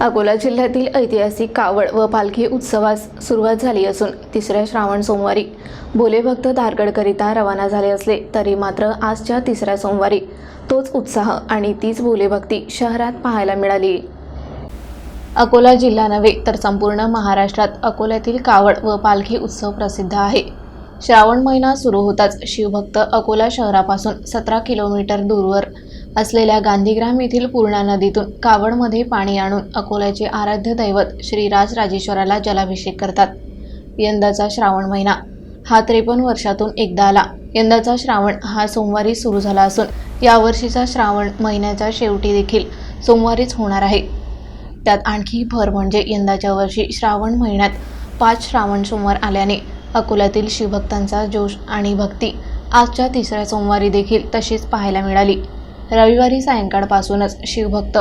अकोला जिल्ह्यातील ऐतिहासिक कावड व पालखी उत्सवास सुरुवात झाली असून तिसऱ्या श्रावण सोमवारी. भोले भक्त धारगडकरिता रवाना झाले असले तरी मात्र आजच्या तिसऱ्या सोमवारी तोच उत्साह आणि तीच भोलेभक्ती शहरात पाहायला मिळाली. अकोला जिल्हा नव्हे तर संपूर्ण महाराष्ट्रात अकोल्यातील कावड व पालखी उत्सव प्रसिद्ध आहे. श्रावण महिना सुरू होताच शिवभक्त अकोला शहरापासून सतरा किलोमीटर दूरवर असलेल्या गांधीग्राम येथील पूर्णा नदीतून कावडमध्ये पाणी आणून अकोल्याचे आराध्य दैवत श्री राजराजेश्वराला जलाभिषेक करतात. यंदाचा श्रावण महिना. हा त्रेपन्न वर्षातून एकदा आला. यंदाचा श्रावण हा सोमवारी सुरू झाला असून यावर्षीचा श्रावण महिन्याच्या शेवटी देखील सोमवारीच होणार आहे. त्यात आणखी भर म्हणजे यंदाच्या वर्षी श्रावण महिन्यात पाच श्रावण सोमवार आल्याने अकोल्यातील शिवभक्तांचा जोश आणि भक्ती आजच्या तिसऱ्या सोमवारी देखील तशीच पाहायला मिळाली. रविवारी सायंकाळपासूनच शिवभक्त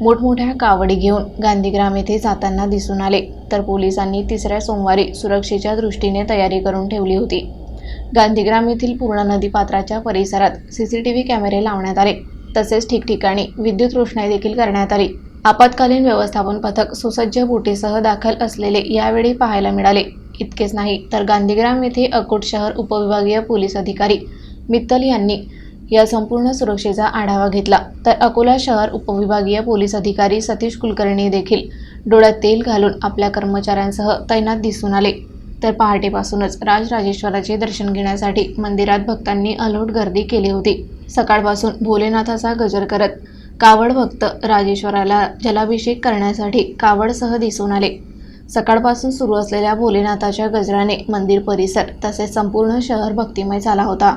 मोठमोठ्या कावडी घेऊन गांधीग्राम येथे जाताना दिसून आले. तर पोलिसांनी तिसऱ्या सोमवारी सुरक्षेच्या दृष्टीने तयारी करून ठेवली होती. गांधीग्राम येथील पूर्णा नदी पात्राच्या परिसरात व्ही कॅमेरे लावण्यात आले. तसेच ठिकठिकाणी विद्युत रोषणाई देखील करण्यात आली. आपत्कालीन व्यवस्थापन पथक सुसज्ज बोटीसह दाखल असलेले यावेळी पाहायला मिळाले. इतकेच नाही तर गांधीग्राम येथे अकोट शहर उपविभागीय पोलीस अधिकारी मित्तल यांनी या संपूर्ण सुरक्षेचा आढावा घेतला. तर अकोला शहर उपविभागीय पोलीस अधिकारी सतीश कुलकर्णी देखील डोळ्यात तेल घालून आपल्या कर्मचाऱ्यांसह तैनात दिसून आले. तर पहाटेपासूनच राजराजेश्वराचे दर्शन घेण्यासाठी मंदिरात भक्तांनी अलोट गर्दी केली होती. सकाळपासून भोलेनाथाचा गजर करत कावड भक्त राजेश्वराला जलाभिषेक करण्यासाठी कावडसह दिसून आले. सकाळपासून सुरू असलेल्या भोलेनाथाच्या गजराने मंदिर परिसर तसेच संपूर्ण शहर भक्तिमय झाला होता.